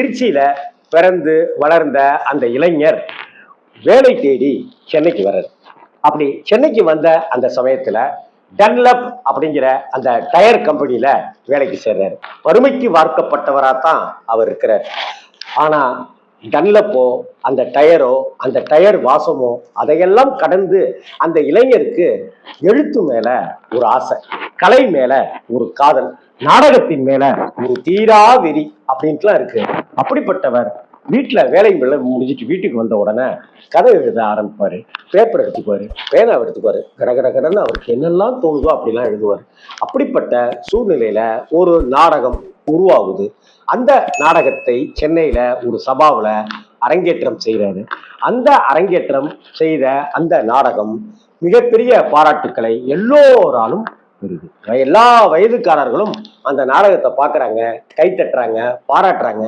திருச்சியில பிறந்து வளர்ந்த அந்த இளைஞர் வேலை தேடி சென்னைக்கு வர்றாரு. அப்படி சென்னைக்கு வந்த அந்த சமயத்துல டன்லப் அப்படிங்கிற அந்த டயர் கம்பெனியில வேலைக்கு சேர்றாரு. வறுமைக்கு வார்க்கப்பட்டவரா தான் அவர் இருக்கிறார். ஆனா டன்லப்போ அந்த டயரோ அந்த டயர் வாசமோ அதையெல்லாம் கடந்து அந்த இளைஞருக்கு எழுத்து மேல ஒரு ஆசை கலை மேல ஒரு காதல் நாடகத்தின் மேல ஒரு தீரா வெறி அப்படின்ட்டுலாம் இருக்கு. அப்படிப்பட்டவர் வீட்டில் வேலை வேலை முடிஞ்சிட்டு வீட்டுக்கு வந்த உடனே கதை எழுத ஆரம்பிப்பார் பேப்பர் எடுத்துக்குவார் பேனா எடுத்துக்குவார் கட கட கடன்னு அவருக்கு என்னெல்லாம் தோணுதோ அப்படிலாம் எழுதுவார். அப்படிப்பட்ட சூழ்நிலையில் ஒரு நாடகம் உருவாகுது. அந்த நாடகத்தை சென்னையில் ஒரு சபாவில் அரங்கேற்றம் செய்கிறாரு அந்த அரங்கேற்றம் செய்த அந்த நாடகம் மிகப்பெரிய பாராட்டுக்களை எல்லோராலும் பெறுது. எல்லா வயதுக்காரர்களும் அந்த நாடகத்தை பார்க்குறாங்க கைத்தட்டுறாங்க பாராட்டுறாங்க.